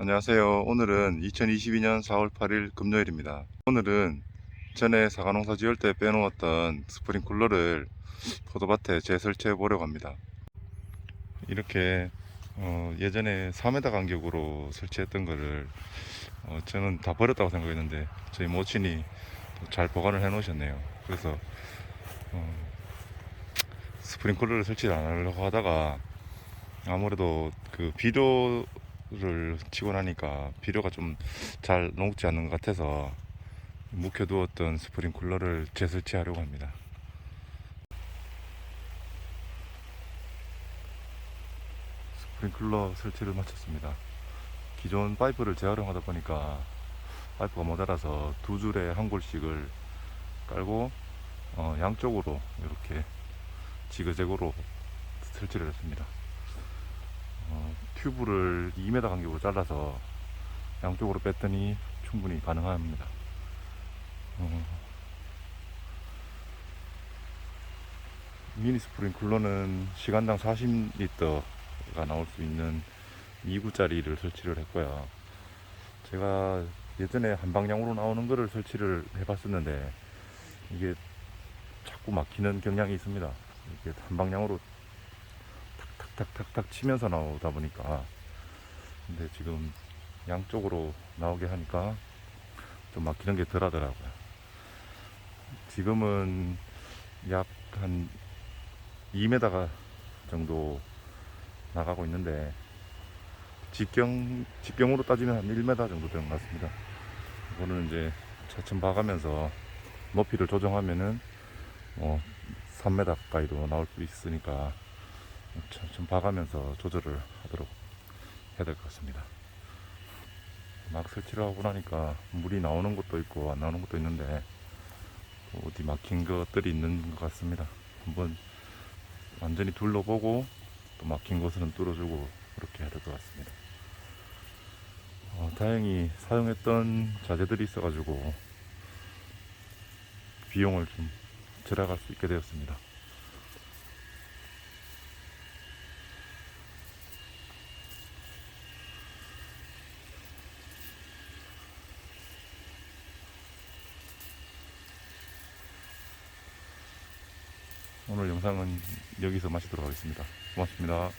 안녕하세요. 오늘은 2022년 4월 8일 금요일입니다. 오늘은 전에 사과농사 지을 때 빼놓았던 스프링클러를 포도밭에 재설치해 보려고 합니다. 이렇게 어, 예전에 4m 간격으로 설치했던 거를 어, 저는 다 버렸다고 생각했는데 저희 모친이 또잘 보관을 해 놓으셨네요. 그래서 어, 스프링클러를 설치 안 하려고 하다가 아무래도 그 비료 를 치고 나니까 비료가 좀 잘 녹지 않는 것 같아서 묵혀두었던 스프링클러를 재설치하려고 합니다. 스프링클러 설치를 마쳤습니다. 기존 파이프를 재활용하다 보니까 파이프가 모자라서 두 줄에 한 골씩을 깔고 어, 양쪽으로 이렇게 지그재그로 설치를 했습니다. 어, 튜브를 2m 간격으로 잘라서 양쪽으로 뺐더니 충분히 가능합니다. 어, 미니 스프링클러는 시간당 40리터가 나올 수 있는 2구짜리를 설치를 했고요. 제가 예전에 한 방향으로 나오는 거를 설치를 해봤었는데 이게 자꾸 막히는 경향이 있습니다. 이게 한 방향으로 탁탁탁탁 치면서 나오다 보니까. 근데 지금 양쪽으로 나오게 하니까 좀 막히는 게 덜 하더라고요. 지금은 약 한 2m 정도 나가고 있는데 직경 직경으로 따지면 한 1m 정도 되는 것 같습니다. 이거는 이제 차츰 봐가면서 높이를 조정하면은 뭐 3m 가까이도 나올 수 있으니까 좀 봐가면서 조절을 하도록 해야 될 것 같습니다. 막 설치를 하고 나니까 물이 나오는 것도 있고 안 나오는 것도 있는데 어디 막힌 것들이 있는 것 같습니다. 한번 완전히 둘러보고 또 막힌 곳은 뚫어주고 그렇게 해야 될 것 같습니다. 어, 다행히 사용했던 자재들이 있어가지고 비용을 좀 절약할 수 있게 되었습니다. 오늘 영상은 여기서 마치도록 하겠습니다. 고맙습니다.